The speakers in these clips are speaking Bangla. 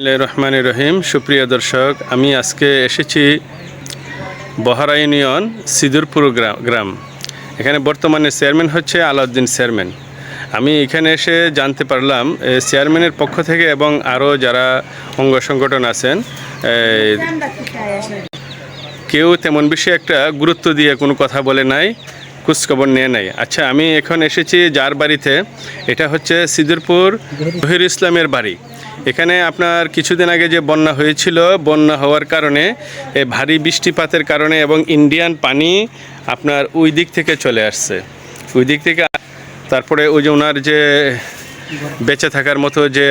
রহমান রহিম সুপ্রিয় দর্শক, আমি আজকে এসেছি বহারা ইউনিয়ন সিদুরপুর গ্রা- গ্রাম। এখানে বর্তমানে চেয়ারম্যান হচ্ছে আলাউদ্দিন চেয়ারম্যান। আমি এখানে এসে জানতে পারলাম চেয়ারম্যানের পক্ষ থেকে এবং আরও যারা অঙ্গ সংগঠন আছেন কেউ তেমন বেশি একটা গুরুত্ব দিয়ে কোনো কথা বলে নাই, খোঁজখবর নিয়ে নাই। আচ্ছা আমি এখন এসেছি যার বাড়িতে। এটা হচ্ছে সিদুরপুর জহির ইসলামের বাড়ি। এখানে আপনার কিছুদিন আগে যে বন্যা হয়েছিল, বন্যা হওয়ার কারণে ভারী বৃষ্টিপাতের কারণে এবং ইন্ডিয়ান পানি আপনার ওই দিক থেকে চলে আসছে। ওই দিক থেকে, তারপরে ওই যে ওনার যে বেঁচে থাকার মতো যে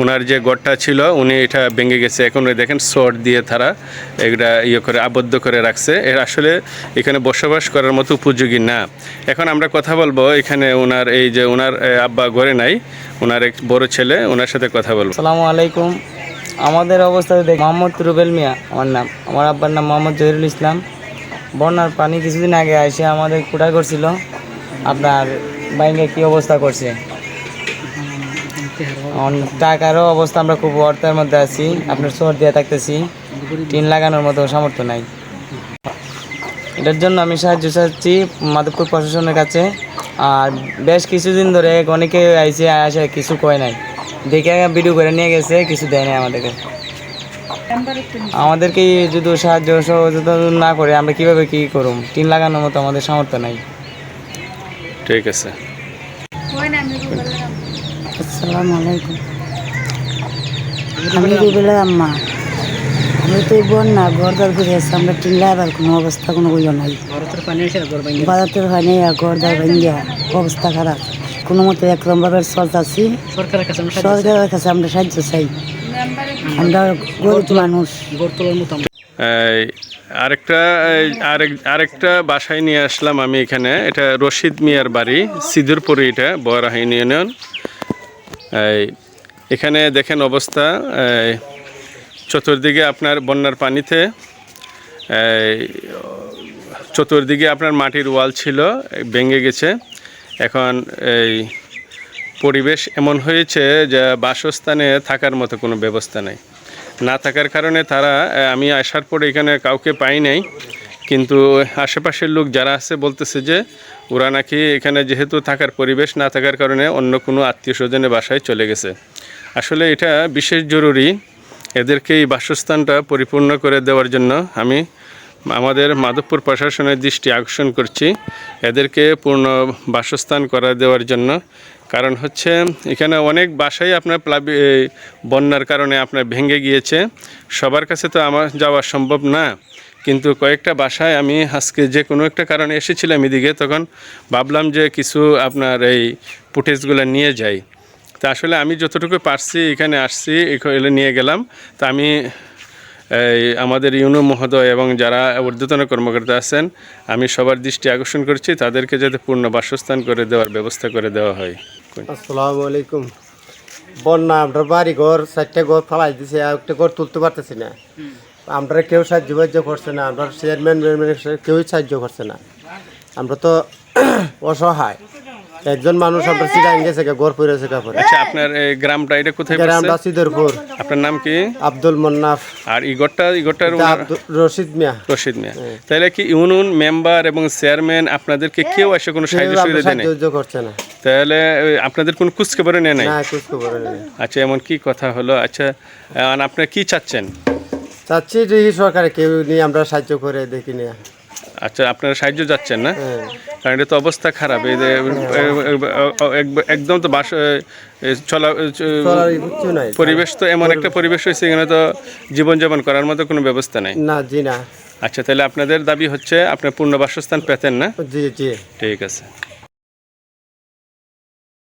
ওনার যে গড়টা ছিল, উনি এটা ভেঙে গেছে। এখন দেখেন শর্ট দিয়ে তারা এটা ইয়ে করে, আবদ্ধ করে রাখছে। এর আসলে এখানে বসবাস করার মতো উপযোগী না। এখন আমরা কথা বলব, এখানে ওনার এই যে ওনার আব্বা ঘরে নাই ওনার এক বড় ছেলে ওনার সাথে কথা বলব। আসসালামু আলাইকুম। আমাদের অবস্থা দেখ মোহাম্মদ রুবেল মিয়া, আমার নাম। আমার আব্বার নাম মোহাম্মদ জহিরুল ইসলাম। বন্যার পানি কিছুদিন আগে এসে আমাদের কুটা করছিল আপনার বাইকে কি অবস্থা করছে? টাকারও অবস্থা আমরা খুব অর্থের মধ্যে আছি। আপনার শহর দিয়ে থাকতেছি। টিন লাগানোর মতো সামর্থ্য নাই। এটার জন্য আমি সাহায্য চাচ্ছি মাধবপুর প্রশাসনের কাছে। আর বেশ কিছুদিন ধরে অনেকে আইসে আসে কিছু কয় নাই। দেখে ভিডিও করে নিয়ে গেছে কিছু দেয় নাই আমাদেরকে। আমাদেরকে যদি সাহায্য সহযোগিতা না করে আমরা কীভাবে কি করুম? টিন লাগানোর মতো আমাদের সামর্থ্য নাই। ঠিক আছে। আসসালামু আলাইকুম আমি রুবেলা আম্মা। আমি তো বন্যা ঘর দর ঘুরে আসছি আমরা আবার কোনো অবস্থা কোনো ইয়ে নাই। আর ঘর দর ভাঙ্গিয়া অবস্থা খারাপ। কোনো মতো একরমভাবে চলতেছি সরকারের কাছে আমরা সাহায্য চাই। আমরা গরিব মানুষ। এই, আরেকটা আরেক আরেকটা বাসায় নিয়ে আসলাম আমি এখানে। এটা রশিদ মিয়ার বাড়ি সিদুরপুরে এটা বরাহ ইউনিয়ন। এখানে দেখেন অবস্থা চতুর্দিকে আপনার বন্যার পানিতে চতুর্দিকে আপনার মাটির ওয়াল ছিল, ভেঙে গেছে। এখন এই পরিবেশ এমন হয়েছে যে বাসস্থানে থাকার মতো কোনো ব্যবস্থা নেই। না থাকার কারণে তারা, আমি আসার পরে এখানে কাউকে পাই নাই। কিন্তু আশেপাশের লোক যারা আছে বলতেছে যে ওরা নাকি এখানে যেহেতু থাকার পরিবেশ না থাকার কারণে অন্য কোনো আত্মীয় স্বজনের বাসায় চলে গেছে। আসলে এটা বিশেষ জরুরি। এদেরকে এই বাসস্থানটা পরিপূর্ণ করে দেওয়ার জন্য আমি আমাদের মাধবপুর প্রশাসনের দৃষ্টি আকর্ষণ করছি এদেরকে পূর্ণ বাসস্থান করা দেওয়ার জন্য। কারণ হচ্ছে এখানে অনেক বাসাই আপনার প্লাবি বন্যার কারণে আপনার ভেঙে গিয়েছে। সবার কাছে তো আমার যাওয়া সম্ভব না। কিন্তু কয়েকটা বাসায় আমি আজকে যে কোনো একটা কারণে এসেছিলাম এদিকে, তখন ভাবলাম যে কিছু আপনার এই ফুটেজগুলো নিয়ে যাই। তা আসলে আমি যতটুকু পারছি এখানে আসছি এখানে নিয়ে গেলাম। তা আমি আমাদের ইউনো মহোদয় এবং যারা ঊর্ধ্বতন কর্মকর্তা আছেন, আমি সবার দৃষ্টি আকর্ষণ করছি, তাদেরকে যাতে পূর্ণ বাসস্থান করে দেওয়ার ব্যবস্থা করে দেওয়া হয়। আসসালামু আলাইকুম। বন্যা আমরা বাড়ি ঘর চারটে ঘর ফালাই দিছে, আর একটা ঘর তুলতে পারতেছি না। আমরা কেউ সাহায্য বাহ্য করছে না আমরা চেয়ারম্যান কেউই সাহায্য করছে না। আমরা তো অসহায়। একজন মানুষ আমরা চিরাং গেছে গা, ঘর পড়েছে কাপড়ে আচ্ছা আপনার এই গ্রামটা এটা কোথায় গ্রামটা? সিদরপুর আপনার নাম কি? আব্দুল মন্নাফ। আর ইগরটা ইগরটার রশিদ মিয়া। রশিদ মিয়া। তাহলে কি ইউনুন মেম্বার এবং চেয়ারম্যান আপনাদেরকে কেউ এসে কোনো সাহায্য সুবিধা দেয় নাই? সাহায্য করছে না। তাহলে আপনাদের কোনো খোঁজখবরে নেয় নাই? না কুছ খবর নেই। আচ্ছা এমন কি কথা হলো? আচ্ছা আর আপনার কি চাচ্ছেন? চাচ্ছি যে সরকারে কেউ নিয়ে আমরা সাহায্য করে দেখি নিয়ে। আচ্ছা আপনারা সাহায্য যাচ্ছেন না? হ্যাঁ। কারণ এটা তো অবস্থা খারাপ এই যে, এক- একদম তো বাস চলা পরিবেশ তো এমন একটা পরিবেশ হয়েছে এখানে তো জীবনযাপন করার মতো কোনো ব্যবস্থা নাই। না জি না। আচ্ছা তাহলে আপনাদের দাবি হচ্ছে আপনার পূর্ণ বাসস্থান পেতেন না? জি জি। ঠিক আছে।